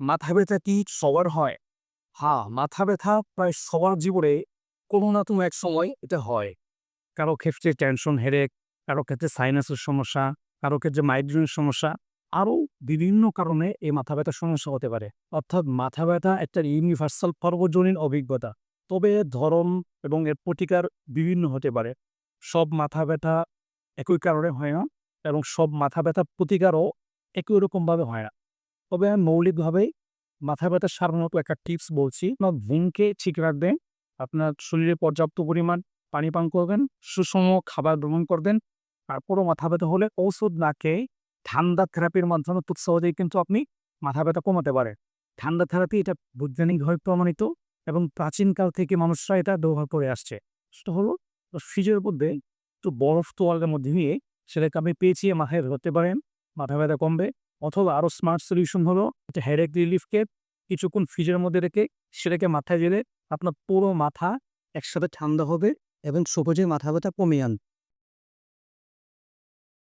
মাথা ব্যথা কি সবার হয়? হ্যাঁ মাথা ব্যথা প্রায় সবার জীবনে কোনো না কোনো এক সময় এটা হয়। কারও ক্ষেত্রে টেনশন হেডেক কারও ক্ষেত্রে সাইনাসের সমস্যা, কারও ক্ষেত্রে মাইগ্রেনের সমস্যা, আরও বিভিন্ন কারণে এই মাথা ব্যথার সমস্যা হতে পারে। অর্থাৎ মাথা ব্যথা একটা ইউনিভার্সাল সর্বজনীন অভিজ্ঞতা। তবে ধরন এবং এর প্রতিকার বিভিন্ন হতে পারে। সব মাথা ব্যথা একই কারণে হয় না এবং সব মাথা ব্যথার প্রতিকারও একই রকমভাবে হয় না। তবে আমি মৌলিকভাবেই মাথা ব্যথার সাধারণত একটা টিপস বলছি। আপনার ঘুমকে ঠিক রাখবেন, আপনার শরীরে পর্যাপ্ত পরিমাণ পানি পান করবেন, সুষম খাবার গ্রহণ করবেন তারপরও মাথা ব্যথা হলে ঔষধ না খেয়ে ঠান্ডা থেরাপির মাধ্যমে খুব সহজেই কিন্তু আপনি মাথা ব্যথা কমাতে পারেন। ঠান্ডা থেরাপি এটা বৈজ্ঞানিকভাবে প্রমাণিত এবং প্রাচীনকাল থেকে মানুষরা এটা ব্যবহার করে আসছে। সেটা হলো, ফ্রিজের মধ্যে একটু বরফ তোয়ালের মধ্যে নিয়ে সেটাকে আপনি পেঁচিয়ে মাথায় ধরতে পারেন, মাথা ব্যথা কমবে অথবা আরও স্মার্ট সলিউশন হলো একটা হেডেক রিলিফকে কিছুক্ষণ ফ্রিজের মধ্যে রেখে সেটাকে মাথায় জেলে আপনার পুরো মাথা একসাথে ঠান্ডা হবে এবং সহজে মাথা ব্যথা কমিয়ে আন